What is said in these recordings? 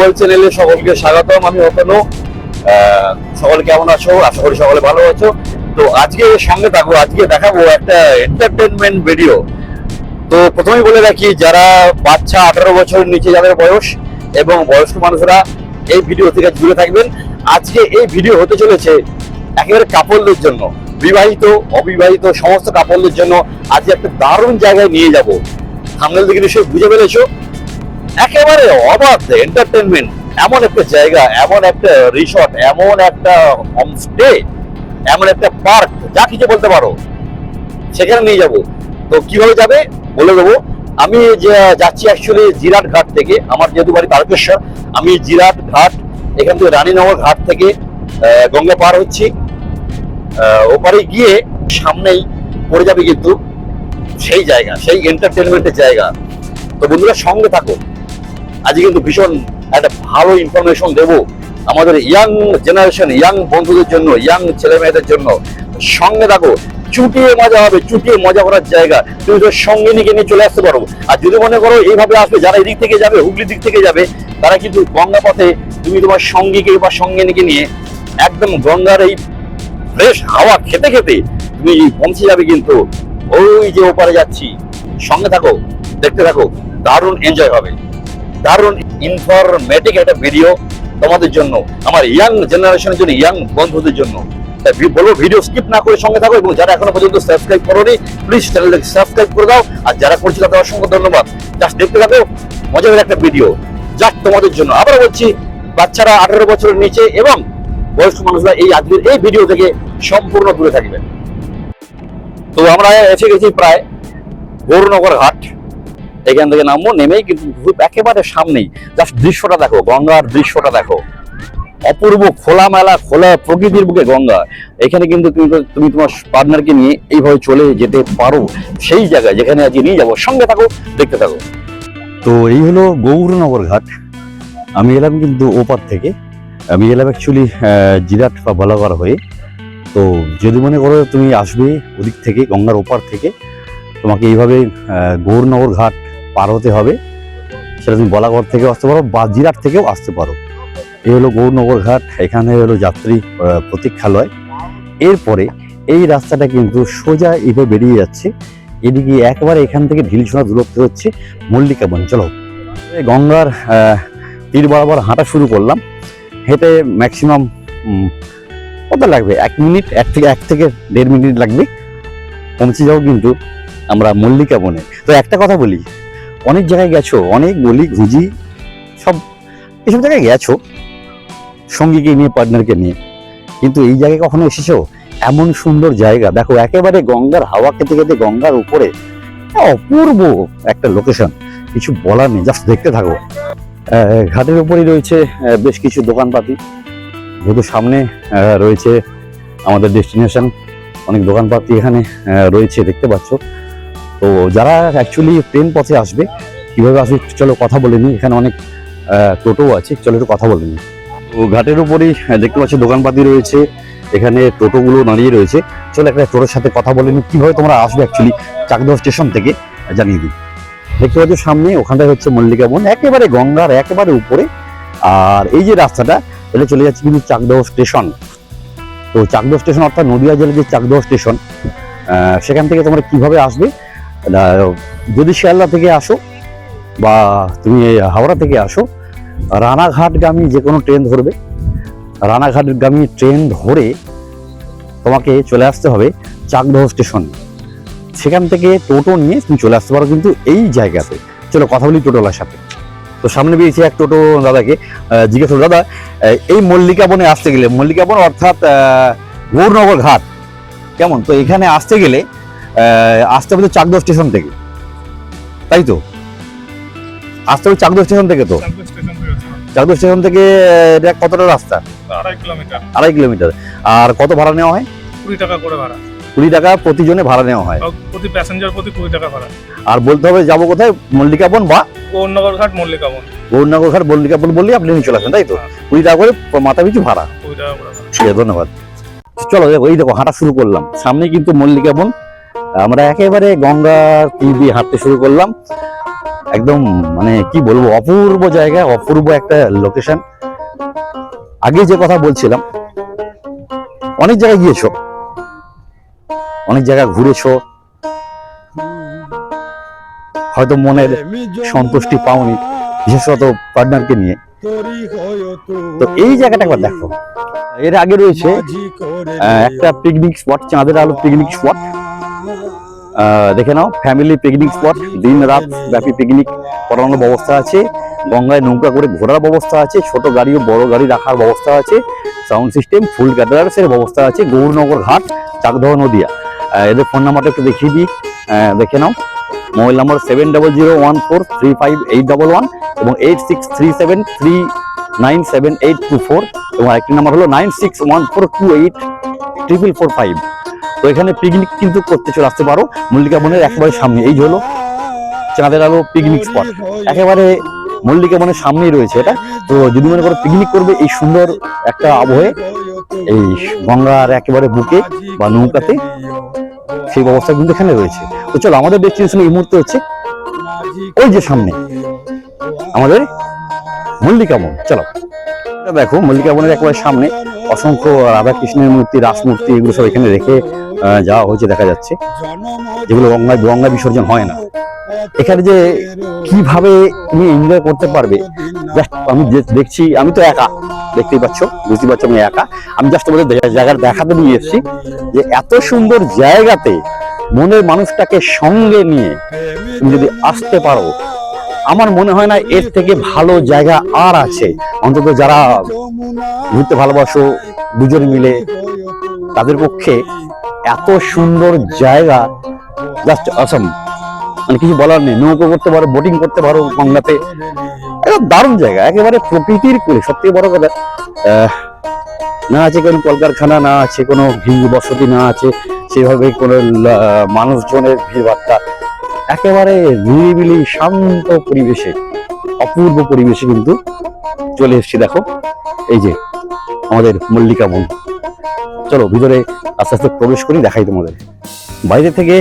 World চ্যানেলে সকলকে স্বাগতম। আমি অতনু সকলে কেমন আছো? আশা করি সকলে ভালো আছো। তো আজকে সঙ্গে থাকব, আজকে দেখাবো একটা এন্টারটেনমেন্ট ভিডিও তো প্রথমেই বলে রাখি, যারা বাচ্চা আঠারো বছরের নিচে যাদের বয়স এবং বয়স্ক মানুষরা এই ভিডিও থেকে দূরে থাকবেন। আজকে এই ভিডিও হতে চলেছে একেবারে কাপলদের জন্য। বিবাহিত, অবিবাহিত, সমস্ত কাপলদের জন্য আজকে একটা দারুণ জায়গায় নিয়ে যাব। সামনের দিকে নিশ্চয়ই বুঝে ফেলেছো। একেবারে অবাধ এন্টারটেনমেন্ট এমন একটা জায়গা, এমন একটা রিসর্ট এমন একটা হোমস্টে এমন একটা পার্ক যা কিছু বলতে পারো, সেখানে নিয়ে যাব। তো কীভাবে যাবে? বলে দেবো। আমি যাচ্ছি অ্যাকচুয়ালি জিরাট ঘাট থেকে, আমার যেহেতু বাড়ি তারকেশ্বর, আমি জিরাট ঘাট, এখান থেকে রানীনগর ঘাট থেকে গঙ্গা পার হচ্ছি। ওপারে গিয়ে সামনেই পড়ে যাবে কিন্তু সেই জায়গা, সেই এন্টারটেনমেন্টের জায়গা। তো বন্ধুরা সঙ্গে থাকো। আজকে কিন্তু ভীষণ একটা ভালো ইনফরমেশন দেবো আমাদের ইয়াং জেনারেশন ইয়াং বন্ধুদের জন্য ইয়াং ছেলে মেয়েদের জন্য। সঙ্গে থাকো, চুটিয়ে মজা হবে, চুটিয়ে মজা করার জায়গা। তুমি তোর সঙ্গে নিয়ে নিয়ে চলে আসতে পারো। আর যদি মনে করো এইভাবে আসবে, যারা এদিক থেকে যাবে হুগলি দিক থেকে যাবে, তারা কিন্তু গঙ্গা পথে তুমি তোমার সঙ্গীকে বা সঙ্গে নিয়ে নিয়ে একদম গঙ্গার এই ফ্রেশ হাওয়া খেতে খেতে তুমি পৌঁছে যাবে কিন্তু। ওই যে ওপারে যাচ্ছি। সঙ্গে থাকো, দেখতে থাকো, দারুণ এনজয় হবে। দারুণ ইনফরমেটিক একটা ভিডিও তোমাদের জন্য, আমার ইয়াং জেনারেশনের জন্য ইয়াং বন্ধুদের জন্য। তাই বলব ভিডিও স্কিপ না করে সঙ্গে থাকো এবং যারা এখনও পর্যন্ত সাবস্ক্রাইব করোনি প্লিজ চ্যানেলটাকে সাবস্ক্রাইব করে দাও। আর যারা করছে তাদের অসংখ্য ধন্যবাদ। জাস্ট দেখতে থাকো, মজার একটা ভিডিও জাস্ট তোমাদের জন্য। আবার বলছি, বাচ্চারা আঠারো বছরের নিচে এবং বয়স্ক মানুষরা এই আজকের এই ভিডিও থেকে সম্পূর্ণ দূরে থাকবেন তো আমরা এসে গেছি প্রায় গৌরনগর ঘাট। এখান থেকে নামবো, নেমেই কিন্তু একেবারে সামনেই। জাস্ট দৃশ্যটা দেখো, গঙ্গার দৃশ্যটা দেখো। অপূর্ব খোলামেলা খোলা প্রকৃতির বুকে গঙ্গা। এখানে কিন্তু তুমি তুমি তোমার পার্টনারকে নিয়ে এইভাবে চলে যেতে পারো। সেই জায়গায় যেখানে আজকে নিয়ে যাব, সঙ্গে থাকো, দেখতে থাকো। তো এই হলো গৌরনগর ঘাট। আমি এলাম কিন্তু ওপার থেকে। আমি এলাম অ্যাকচুয়ালি জিরাট বা বলাগড় হয়ে। তো যদি মনে করো তুমি আসবে ওদিক থেকে, গঙ্গার ওপার থেকে, তোমাকে এইভাবে গৌরনগর ঘাট পার হতে হবে। সেটা তুমি বলাগড় থেকেও আসতে পারো বা জিরাট থেকেও আসতে পারো। এই হলো গৌরনগর ঘাট এখানে হলো যাত্রী প্রতীক্ষালয়। এরপরে এই রাস্তাটা কিন্তু সোজা এভাবে বেরিয়ে যাচ্ছে। এদিকে একবারে এখান থেকে ঢিলছোড়া দূরত্ব হচ্ছে মল্লিকা চলো গঙ্গার তীর বরাবর হাঁটা শুরু করলাম। হেঁটে ম্যাক্সিমাম কত লাগবে? এক মিনিট, এক থেকে এক থেকে দেড় মিনিট লাগবে। পৌঁছে যাও কিন্তু আমরা মল্লিকা বনে তো একটা কথা বলি অনেক জায়গায় গেছো, অনেক গলি, ঘুজি, সব, এসব জায়গায় গেছো সঙ্গীকে নিয়ে পার্টনারকে নিয়ে। কিন্তু এই জায়গায় কখনো এসেছ? এমন সুন্দর জায়গা। দেখো, একেবারে গঙ্গার হাওয়া খেতে খেতে গঙ্গার উপরে অপূর্ব একটা লোকেশন কিছু বলার নেই জাস্ট দেখতে থাকো। ঘাটের উপরেই রয়েছে বেশ কিছু দোকানপাতি। যেহেতু সামনে রয়েছে আমাদের ডেস্টিনেশন অনেক দোকানপাতি এখানে রয়েছে, দেখতে পাচ্ছ। তো যারা অ্যাকচুয়ালি ট্রেন পথে আসবে কীভাবে আসবে চলো কথা বলে নিই। এখানে অনেক আহ, টোটো আছে চলো একটু কথা বলে নিই। তো ঘাটের উপরেই দেখতে পাচ্ছ দোকানপাতি রয়েছে এখানে টোটোগুলো দাঁড়িয়ে রয়েছে। চলো একটা টোটোর সাথে কথা বলে নিই কীভাবে তোমরা আসবে অ্যাকচুয়ালি চাকদহ স্টেশন থেকে জানিয়ে দিই। দেখতে পাচ্ছ সামনে ওখানটায় হচ্ছে মল্লিকা বন একেবারে গঙ্গার একেবারে উপরে। আর এই যে রাস্তাটা এটা চলে যাচ্ছে কিন্তু চাকদহ স্টেশন। তো চাকদহ স্টেশন অর্থাৎ নদিয়া জেলার যে চাকদহ স্টেশন সেখান থেকে তোমরা কীভাবে আসবে যদি শিয়ালদা থেকে আসো বা তুমি হাওড়া থেকে আসো। রানাঘাটগামী যে কোনো ট্রেন ধরবে। রানাঘাটগামী ট্রেন ধরে তোমাকে চলে আসতে হবে চাকদহ স্টেশন। সেখান থেকে টোটো নিয়ে তুমি চলে আসতে পারো কিন্তু এই জায়গাতে। চলো কথা বলি টোটোলার সাথে। তো সামনে বেরিয়েছে এক টোটো দাদাকে। জিজ্ঞেস করল, দাদা এই মল্লিকা বনে আসতে গেলে মল্লিকা বন অর্থাৎ গৌরনগর ঘাট, কেমন? তো এখানে আসতে গেলে আসতে হবে তো চাকদহ স্টেশন থেকে। তাই তো? আসতে হবে চাকদহ স্টেশন থেকে তো। চাঁদপুর স্টেশন থেকে চাকদহ স্টেশন থেকে এটা কতটা রাস্তা? আড়াই কিলোমিটার। আর কত ভাড়া নেওয়া হয়? কুড়ি টাকা করে ভাড়া। কুড়ি টাকা প্রতিজনে ভাড়া নেওয়া হয়। প্রতি প্যাসেঞ্জার প্রতি কুড়ি টাকা ভাড়া। আর বলতে হবে যাব কোথায়? মল্লিকা বন বা? গৌরনগর ঘাট মল্লিকা বন গৌরনগর ঘাট মল্লিকা বন বললেই আপনি নিয়ে চলে আসবেন তাই তো? কুড়ি টাকা করে মাথা পিছু ভাড়া। কুড়ি টাকা করে ঠিক আছে ধন্যবাদ। চলো দেখো এই দেখো হাঁটা শুরু করলাম। সামনে কিন্তু মল্লিকা বন আমরা একেবারে গঙ্গার তীর দিয়ে হাঁটতে শুরু করলাম। একদম মানে কি বলব, অপূর্ব জায়গা, অপূর্ব একটা লোকেশন আগে যে কথা বলছিলাম, অনেক জায়গায় গিয়েছো, অনেক জায়গা ঘুরেছো। হয়তো মনের সন্তুষ্টি পাওনি, বিশেষত পার্টনারকে নিয়ে। তো এই জায়গাটা একবার দেখো। এর আগে রয়েছে একটা পিকনিক স্পট চাঁদের আলো পিকনিক স্পট দেখে নাও ফ্যামিলি পিকনিক স্পট দিন রাত ব্যাপী পিকনিক করানোর ব্যবস্থা আছে, গঙ্গায় নৌকা করে ঘোরার ব্যবস্থা আছে, ছোট গাড়ি ও বড় গাড়ি রাখার ব্যবস্থা আছে সাউন্ড সিস্টেম ফুল ক্যাটারার্সের ব্যবস্থা আছে, গৌরনগর ঘাট চাকদহ নদিয়া। এদের ফোন নাম্বারটা একটু দেখিয়ে দিই। দেখে নাও mobile number seven double zero one four three five eight double one এবং eight six three seven three nine seven eight two four এবং আরেকটি নাম্বার হলো nine six one four two eight triple four five তো এখানে picnic কিন্তু করতে চলে আসতে পারো। মল্লিকা বনের একেবারে সামনে। এই হলো চাঁদের আলো পিকনিক স্পট একেবারে মল্লিকা বনের সামনেই রয়েছে এটা। তো যদি মনে করো পিকনিক করবে এই সুন্দর একটা আবহে, এই গঙ্গার একেবারে বুকে বা নৌকাতে, সেই ব্যবস্থা কিন্তু এখানে রয়েছে। তো চলো, আমাদের ডেস্টিনেশন এই মুহূর্তে হচ্ছে ওই যে সামনে, আমাদের মল্লিকা বন। চলো। দেখো, মল্লিকা বনের একেবারে সামনে অসংখ্য রাধা কৃষ্ণের মূর্তি, রাসমূর্তি, এগুলো সব এখানে রেখে যাওয়া হয়েছে, দেখা যাচ্ছে। যেগুলো গঙ্গায়, গঙ্গা বিসর্জন হয় না। এখানে যে কীভাবে তুমি এনজয় করতে পারবে জাস্ট আমি দেখছি, আমি তো একা, দেখতেই পাচ্ছ বুঝতে পারছ আমি একা। আমি জাস্ট তোমাদের জায়গার দেখাতে নিয়ে এসেছি, যে এত সুন্দর জায়গাতে মনের মানুষটাকে সঙ্গে নিয়ে তুমি যদি আসতে পারো আমার মনে হয় না এর থেকে ভালো জায়গা আর আছে। অন্তত যারা ঘুরতে ভালোবাসো, দুজন মিলে, তাদের পক্ষে এত সুন্দর জায়গা জাস্ট অসম মানে কিছু বলার নেই, নৌকো করতে পারো বোটিং করতে পারো গঙ্গাতে। একদম দারুণ জায়গা, একেবারে প্রকৃতির করে সত্যি বড় কথা না আছে কোনো কলকারখানা, না আছে কোনো হিন্দু বসতি, না আছে সেভাবে কোনো মানুষজনের ভিড়ভাট্টা একেবারে নিরিবিলি, শান্ত পরিবেশে, অপূর্ব পরিবেশে কিন্তু চলে এসেছি, দেখো। এই যে আমাদের মল্লিকা বন। চলো, ভিতরে আস্তে আস্তে প্রবেশ করি, দেখাই তোমাদের। বাইরে থেকে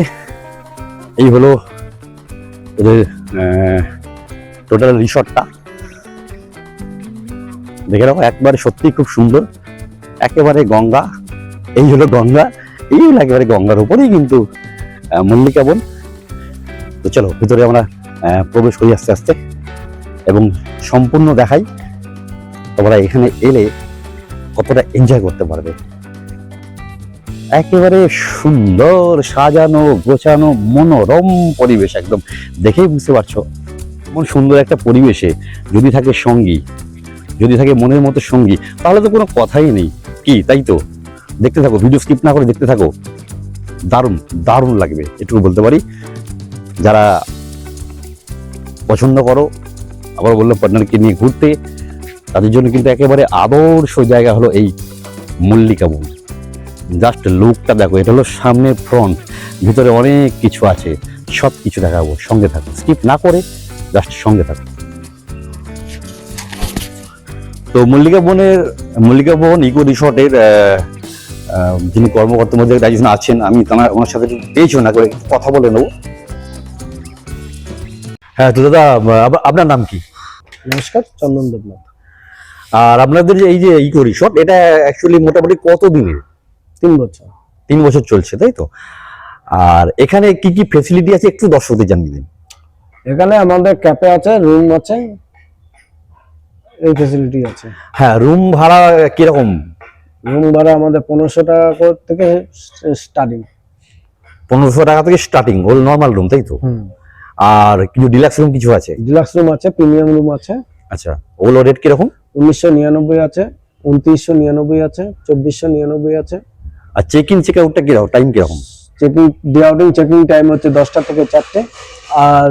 এই হলো ওদের টোটাল রিসর্টটা দেখে রাখো একবারে সত্যি খুব সুন্দর। একেবারে গঙ্গা। এই হলো গঙ্গা। এই হলো একেবারে গঙ্গার উপরেই কিন্তু মল্লিকা বন। তো চলো, ভিতরে আমরা প্রবেশ করি আস্তে আস্তে এবং সম্পূর্ণ দেখাই তোমরা এখানে এলে কতটা এনজয় করতে পারবে। একেবারে সুন্দর সাজানো, গোছানো, মনোরম পরিবেশ একদম। দেখেই বুঝতে পারছ, এমন সুন্দর একটা পরিবেশে যদি থাকে সঙ্গী, যদি থাকে মনের মতো সঙ্গী, তাহলে তো কোনো কথাই নেই। কি, তাই তো? দেখতে থাকো ভিডিও স্কিপ না করে দেখতে থাকো। দারুণ দারুণ লাগবে, এটুকু বলতে পারি। যারা পছন্দ করো, আবার বলল পার্টনারকে নিয়ে ঘুরতে, তাদের জন্য কিন্তু একেবারে আদর্শ জায়গা হলো এই মল্লিকা বন জাস্ট লুকটা দেখো, এটা হলো সামনের ফ্রন্ট ভিতরে অনেক কিছু আছে, সব কিছু দেখাবো, সঙ্গে থাকো। স্কিপ না করে জাস্ট সঙ্গে থাকো। তো মল্লিকা বনের, মল্লিকা বন ইকো রিসর্টের যিনি কর্মকর্তার মধ্যে আছেন, আমি তার, ওনার সাথে পেয়েছি না করে কথা বলে নেব। হ্যাঁ তো দাদা আপনার নাম কি? নমস্কার চন্দন দেবনাথ। আর আপনাদের এই যে ই করি রিসর্ট এটা অ্যাকচুয়ালি মোটামুটি কত দিনের তিন বছর। তিন বছর চলছে তাই তো? আর এখানে কি কি ফেসিলিটি আছে একটু দর্শকদের জানিয়ে দিন। এখানে আমাদের ক্যাফে আছে রুম আছে এই ফেসিলিটি আছে। হ্যাঁ রুম ভাড়া কীরকম? রুম ভাড়া আমাদের পনেরোশো টাকা থেকে স্টার্টিং পনেরোশো টাকা থেকে স্টার্টিং ওল নর্মাল রুম তাই তো? হুম। আর কিছু ডিলাক্স রুম কিছু আছে? ডিলাক্স রুম আছে প্রিমিয়াম রুম আছে। আচ্ছা ওগুলো রেট কীরকম? উনিশশো নিরানব্বই আছে উনত্রিশশো নিরানব্বই আছে চব্বিশশো নিরানব্বই আছে। আর চেক ইন চেক আউটটা কীরকম? টাইম কীরকম? Checking day outing checking time হচ্ছে দশটা থেকে চারটে। আর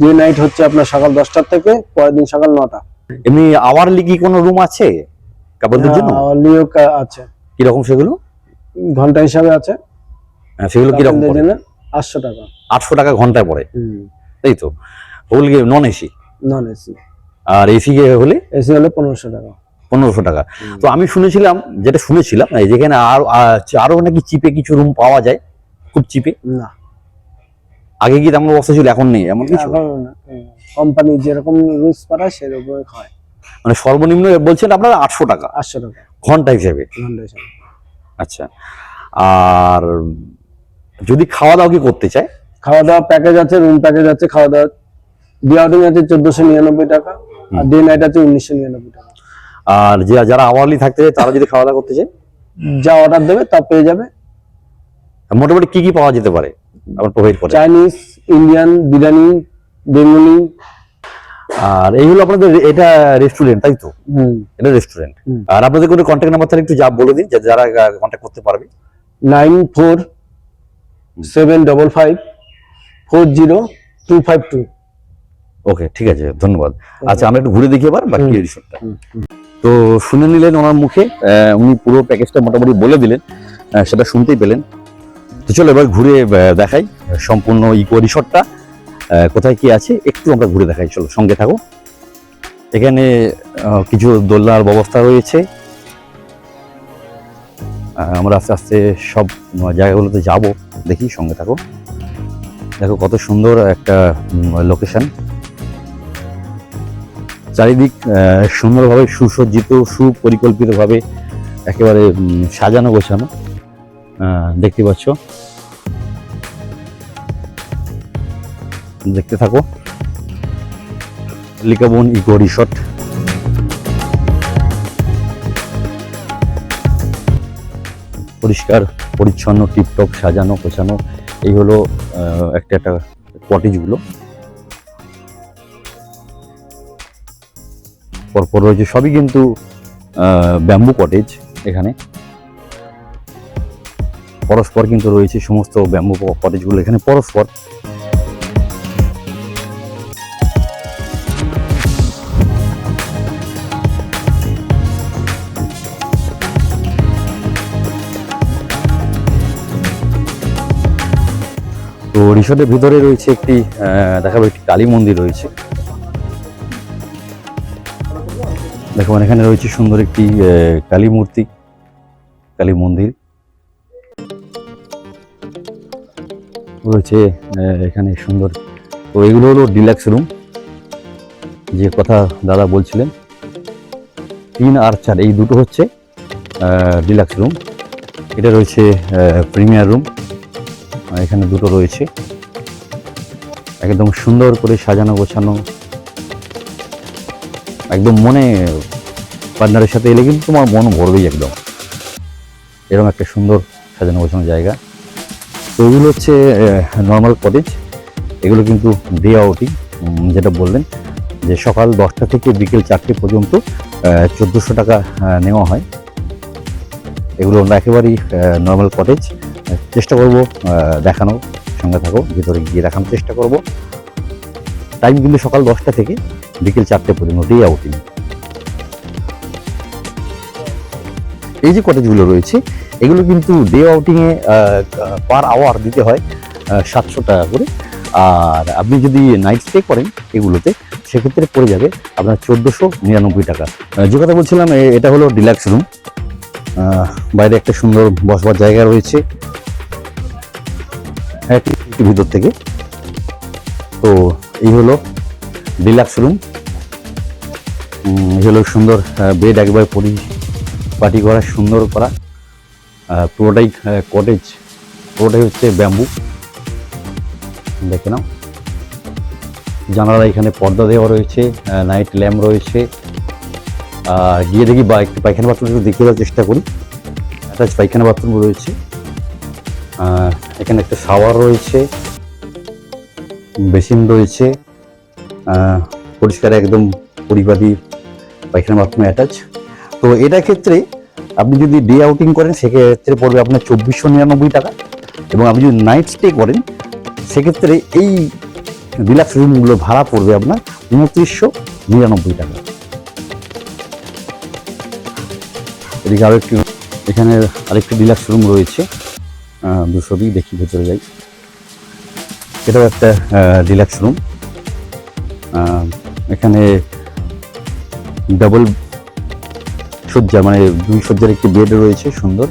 ডে নাইট হচ্ছে আপনার সকাল দশটার থেকে পরের দিন সকাল নটা। এমনি আওয়ারলি কি কোনো রুম আছে? কাপড়দের জন্য? লিও আছে। কীরকম সেগুলো? ঘণ্টা হিসাবে আছে। হ্যাঁ, সেগুলো কীরকম আটশো টাকা। আটশো টাকা ঘন্টায় পড়ে। হুম। তাই তো। কি নন এসি নন এসি আর এসি হলে? এসি হলে পনেরোশো টাকা। পনেরোশো টাকা। তো আমি শুনেছিলাম যেটা শুনেছিলাম এই যেখানে আরও আরও নাকি চিপে কিছু রুম পাওয়া যায় খুব চিপে না। আগে কি তেমন অবস্থা ছিল এখন নেই এমন কিছু? কোম্পানি যেরকম রুলস করায় সেরকম হয়। মানে সর্বনিম্ন বলছেন আপনার আটশো টাকা? আটশো টাকা। ঘণ্টা হিসেবে? ঘণ্টা হিসাবে। আচ্ছা। আর যদি খাওয়া দাওয়া কি করতে চায়? খাওয়া দাওয়া প্যাকেজ আছে রুম প্যাকেজ আছে খাওয়া দাওয়া। ডে আউটিং আছে চোদ্দশো নিরানব্বই টাকা আর ডে নাইট আছে উনিশশো নিরানব্বই টাকা। আর যে যারা আওয়ারলি থাকতে চায় তারা যদি খাওয়া দাওয়া করতে চায়? যা অর্ডার দেবে তা পেয়ে যাবে। মোটামুটি কি কি পাওয়া যেতে পারে? আপনার প্রোভাইড করে। Chinese Indian biryani Bengali. আর এই হলো আপনাদের এটা রেস্টুরেন্ট তাই তো? এটা রেস্টুরেন্ট আর আপনাদের কোনো কন্ট্যাক্ট নাম্বার তাহলে একটু যা বলে দিন যারা কন্ট্যাক্ট করতে পারবে। Nine four seven double five four zero two five two. Okay ঠিক আছে ধন্যবাদ। আচ্ছা আমরা একটু ঘুরে দেখি এবার বাকি। রিসোর্টটা তো শুনে নিলেন ওনার মুখে উনি পুরো প্যাকেজটা মোটামুটি বলে দিলেন সেটা শুনতেই পেলেন। তো চলো এবার ঘুরে দেখাই সম্পূর্ণ ইকো রিসোর্টটা কোথায় কি আছে একটু আমরা ঘুরে দেখাই চলো সঙ্গে থাকো। এখানে কিছু দোলনার ব্যবস্থা রয়েছে। আমরা আস্তে আস্তে সব জায়গাগুলোতে যাব দেখি সঙ্গে থাকো। দেখো কত সুন্দর একটা লোকেশন চারিদিক সুন্দরভাবে সুসজ্জিত, সুপরিকল্পিতভাবে একেবারে সাজানো, গোছানো দেখতে পাচ্ছ। দেখতে থাকো। Likabon eco resort. পরিষ্কার, পরিচ্ছন্ন, টিপটপ, সাজানো, গোছানো এই হলো একটা একটা কটেজগুলো পরপর রয়েছে সবই কিন্তু ব্যাম্বু কটেজ এখানে। পরস্পর কিন্তু রয়েছে সমস্ত ব্যাম্বু কটেজগুলো এখানে, পরস্পর। তো রিসোর্টের ভিতরে রয়েছে একটি দেখাবো একটি কালী মন্দির রয়েছে। দেখো এখানে রয়েছে সুন্দর একটি কালী মূর্তি, কালী মন্দির। রয়েছে এখানে সুন্দর। তো এগুলো হলো ডিলাক্স রুম যে কথা দাদা বলছিলেন। তিন আর চার, এই দুটো হচ্ছে ডিলাক্স রুম এটা রয়েছে প্রিমিয়ার রুম এখানে দুটো রয়েছে। একদম সুন্দর করে সাজানো, গোছানো। একদম মনে পার্টনারের সাথে এলে কিন্তু তোমার মন ভরবেই একদম। এরকম একটা সুন্দর সাজানো, গোছানো জায়গা। তো এগুলো হচ্ছে নর্মাল কটেজ এগুলো কিন্তু ডে আউটিং যেটা বললেন, যে সকাল দশটা থেকে বিকেল চারটে পর্যন্ত চোদ্দোশো টাকা নেওয়া হয়। এগুলো একেবারেই নর্মাল কটেজ চেষ্টা করব দেখানো সঙ্গে থাকো, ভিতরে গিয়ে দেখানোর চেষ্টা করব। টাইম কিন্তু সকাল দশটা থেকে বিকেল চারটে পর্যন্ত ডে আউটিং এই যে কটেজগুলো রয়েছে, এগুলো কিন্তু ডে আউটিংয়ে পার আওয়ার দিতে হয় সাতশো টাকা করে। আর আপনি যদি নাইট স্টে করেন এগুলোতে, সেক্ষেত্রে পড়ে যাবে আপনার চোদ্দোশো নিরানব্বই টাকা। যে কথা বলছিলাম এটা হলো ডিলাক্স রুম বাইরে একটা সুন্দর বসবার জায়গা রয়েছে। ভিতর থেকে। তো এই হলো ডিলাক্স রুম এই হলো সুন্দর বেড একবার পরিপাটি করা, সুন্দর করা। পুরোটাই কটেজ পুরোটাই হচ্ছে ব্যাম্বু দেখে নাও। জানালা এখানে পর্দা দেওয়া রয়েছে নাইট ল্যাম্প রয়েছে। গিয়ে দেখি বা একটু পায়খানা বাথরুম একটু দেখে দেওয়ার চেষ্টা করি। অ্যাটাচ পায়খানা বাথরুম রয়েছে। এখানে একটা শাওয়ার রয়েছে। বেসিন রয়েছে। পরিষ্কার একদম পরিপাটি পায়খানা বাথরুম অ্যাটাচ তো এটা ক্ষেত্রে আপনি যদি ডে আউটিং করেন, সেক্ষেত্রে পড়বে আপনার চব্বিশশো নিরানব্বই টাকা। এবং আপনি যদি নাইট স্টে করেন, সেক্ষেত্রে এই ডিলাক্স রুমগুলো ভাড়া পড়বে আপনার উনত্রিশশো নিরানব্বই টাকা। এদিকে আরও একটি এখানে আরেকটি ডিলাক্স রুম রয়েছে। দুশো দিক দেখি ভেতরে যাই। এটাও একটা ডিলাক্স রুম এখানে ডাবল সজ্জা মানে দুই সজ্জার একটি বেড রয়েছে, সুন্দর।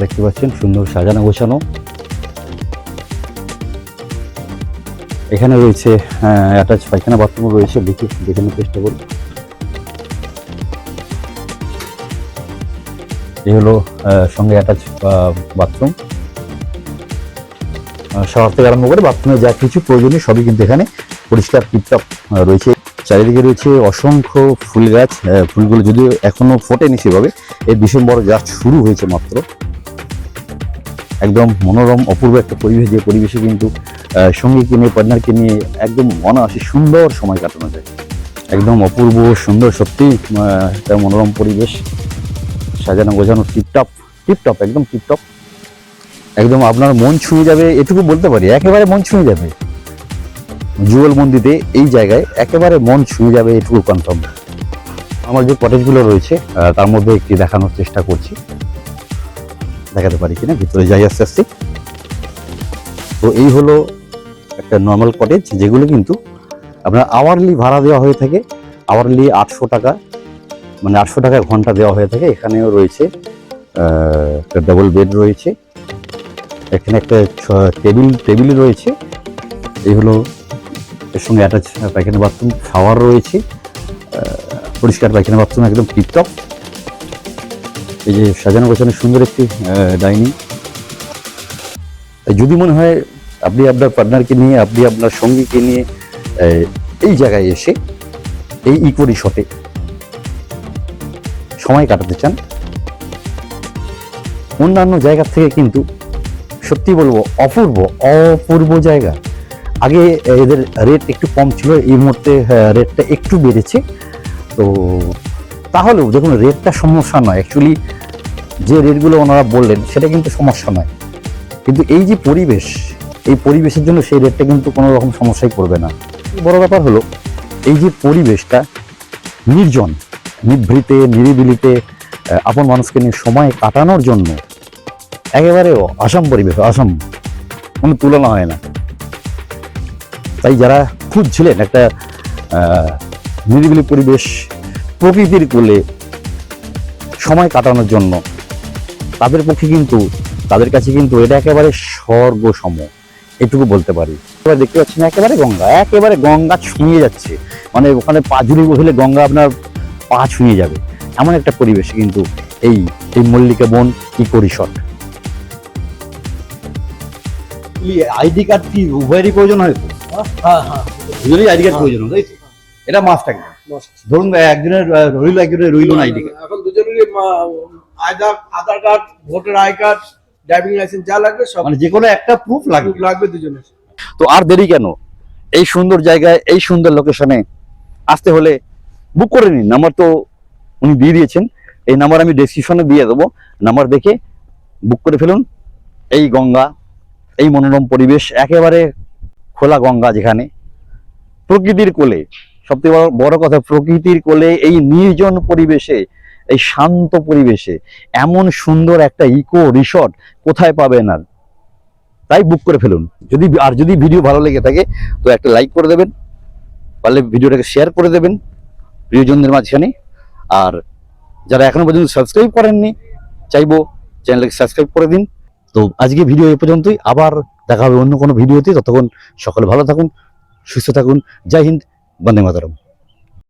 দেখতে পাচ্ছেন, সুন্দর সাজানো গোছানো। এখানে রয়েছে অ্যাটাচ পায়খানা বাথরুম রয়েছে, দেখি, দেখে চেষ্টা করি। এই হলো সঙ্গে অ্যাটাচ বাথরুম শহর থেকে আরম্ভ করে বাথরুমে যা কিছু প্রয়োজনীয় সবই কিন্তু এখানে পরিষ্কার টিপটপ রয়েছে। চারিদিকে রয়েছে অসংখ্য ফুল গাছ ফুলগুলো যদিও এখনও ফোটেনি সেভাবে। এই ডিসেম্বর গাছ শুরু হয়েছে মাত্র। একদম মনোরম, অপূর্ব একটা পরিবেশ যে পরিবেশে কিন্তু সঙ্গীকে নিয়ে পার্টনারকে নিয়ে একদম অনায়াসে সুন্দর সময় কাটানো যায়। একদম অপূর্ব, সুন্দর সত্যি একটা মনোরম পরিবেশ। সাজানো গোছানো টিপটপ টিপটপ একদম টিপটপ একদম আপনার মন ছুঁয়ে যাবে, এটুকু বলতে পারি, একেবারে মন ছুঁয়ে যাবে। জুয়েল মন্দিরে এই জায়গায় একেবারে মন ছুঁয়ে যাবে, এটুকু কনফার্ম আমার যে কটেজগুলো রয়েছে তার মধ্যে একটি দেখানোর চেষ্টা করছি। দেখাতে পারি কিনা, ভিতরে যাই আস্তে আস্তে। তো এই হলো একটা নর্মাল কটেজ যেগুলো কিন্তু আপনার আওয়ারলি ভাড়া দেওয়া হয়ে থাকে। আওয়ারলি আটশো টাকা মানে আটশো টাকা ঘণ্টা দেওয়া হয়ে থাকে, এখানেও রয়েছে একটা ডাবল বেড রয়েছে। এখানে একটা টেবিল টেবিল রয়েছে। এই হলো এর সঙ্গে অ্যাটাচ পায়খানা বাথরুম শাওয়ার রয়েছে। পরিষ্কার পায়খানা বাথরুম একদম টিপটপ এই যে সাজানো গোছানো সুন্দর একটি ডাইনিং যদি মনে হয় আপনি আপনার পার্টনারকে নিয়ে, আপনি আপনার সঙ্গীকে নিয়ে এই জায়গায় এসে, এই ইকো রিসর্টে সময় কাটাতে চান, অন্যান্য জায়গা থেকে কিন্তু সত্যি বলব অপূর্ব অপূর্ব জায়গা। আগে এদের রেট একটু কম ছিল, এই মুহূর্তে রেটটা একটু বেড়েছে। তো তাহলেও দেখুন রেটটা সমস্যা নয় অ্যাকচুয়ালি যে রেটগুলো ওনারা বললেন, সেটা কিন্তু সমস্যা নয়। কিন্তু এই যে পরিবেশ, এই পরিবেশের জন্য সেই রেটটা কিন্তু কোনো রকম সমস্যায় পড়বে না। বড় ব্যাপার হলো, এই যে পরিবেশটা নির্জন নিভৃতে, নিরিবিলিতে আপন মানুষকে নিয়ে সময় কাটানোর জন্য একেবারে অসম পরিবেশ, অসম কোনো তুলনা হয় না। তাই যারা খুঁজছিলেন একটা নিরিবিলি পরিবেশ প্রকৃতির কোলে সময় কাটানোর জন্য, তাদের পক্ষে কিন্তু, তাদের কাছে কিন্তু এটা একেবারে স্বর্গসম। এটুকু বলতে পারি। এবার দেখতে পাচ্ছেন একেবারে গঙ্গা একেবারে গঙ্গা ছুঁয়ে যাচ্ছে। মানে ওখানে পা ঝুলি বসলে গঙ্গা আপনার পা ছুঁয়ে যাবে। এমন একটা পরিবেশ কিন্তু এই এই মল্লিকা বন ইকো রিসর্ট আইডি কার্ড কি উভয়েরই প্রয়োজন হয় তো? হ্যাঁ হ্যাঁ। দুজনেই আইডি কার্ড প্রয়োজন তাই তো? এটা মাস্ট একদম। ধরুন একজনের রইল একজনের রইল না আইডি কার্ড। এখন দুজনেরই Aadhaar Aadhaar card voter I card driving licence যা লাগবে সব মানে যে কোনো একটা প্রুফ লাগবে। লাগবে দুজনের। তো আর দেরি কেন? এই সুন্দর জায়গায় এই সুন্দর লোকেশনে আসতে হলে বুক করে নিন। নাম্বার তো উনি দিয়ে দিয়েছেন। এই নাম্বার আমি ডেসক্রিপশনে দিয়ে দেবো। নাম্বার দেখে বুক করে ফেলুন। এই গঙ্গা, এই মনোরম পরিবেশ, একেবারে খোলা গঙ্গা যেখানে। প্রকৃতির কোলে সবথেকে বড় বড় কথা, প্রকৃতির কোলে এই নির্জন পরিবেশে, এই শান্ত পরিবেশে, এমন সুন্দর একটা ইকো রিসর্ট কোথায় পাবেন আর? তাই বুক করে ফেলুন। যদি আর যদি ভিডিও ভালো লেগে থাকে, তো একটা লাইক করে দেবেন। পারলে ভিডিওটাকে শেয়ার করে দেবেন। প্রিয়জনদের মাঝখানে। আর যারা এখনও পর্যন্ত সাবস্ক্রাইব করেননি, চাইব চ্যানেলকে সাবস্ক্রাইব করে দিন। তো আজকে ভিডিও এ পর্যন্তই। আবার দেখা হবে অন্য কোনো ভিডিওতে ততক্ষণ সকলে ভালো থাকুন, সুস্থ থাকুন। জয় হিন্দ, বন্দে মাতরম।